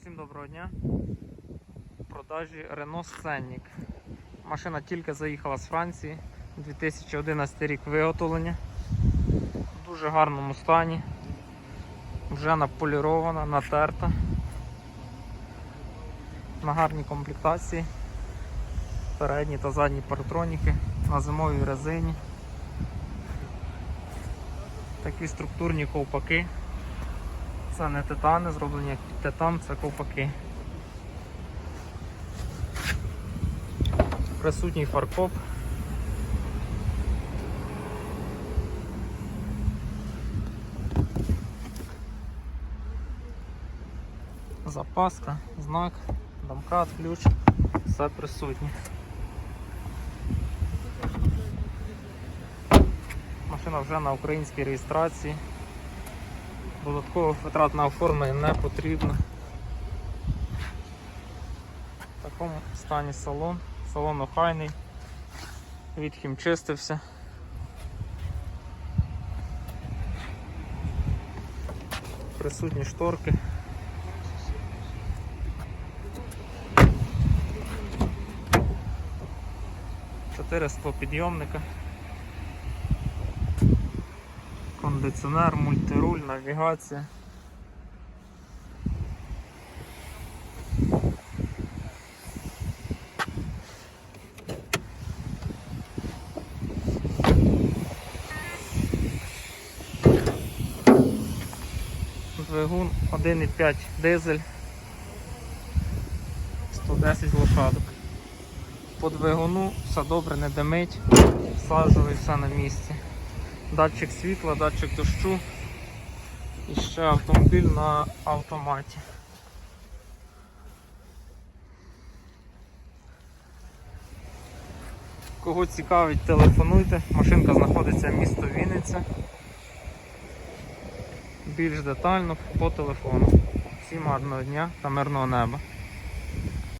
Всім доброго дня. В продажі Renault Scenic. Машина тільки заїхала з Франції. 2011 рік виготовлення. В дуже гарному стані. Вже наполірована, натерта. На гарній комплектації. Передні та задні паратроніки на зимовій резині. Такі структурні ковпаки. Це не титани, зроблені як титан, це ковпаки. Присутній фаркоп. Запаска, знак, домкрат, ключ, все присутнє. Машина вже на українській реєстрації. Додаткових витрат на оформлення не потрібно. В такому стані салон. Салон охайний, відхім чистився. Присутні шторки. Чотири підйомника. Кондиціонер, мультируль, навігація. Двигун 1,5 дизель 110 лошадок. По двигуну все добре, не димить, сажовий все на місці. Датчик світла, датчик дощу і ще автомобіль на автоматі. Кого цікавить, телефонуйте. Машинка знаходиться в місто Вінниця. Більш детально по телефону. Всім гарного дня та мирного неба.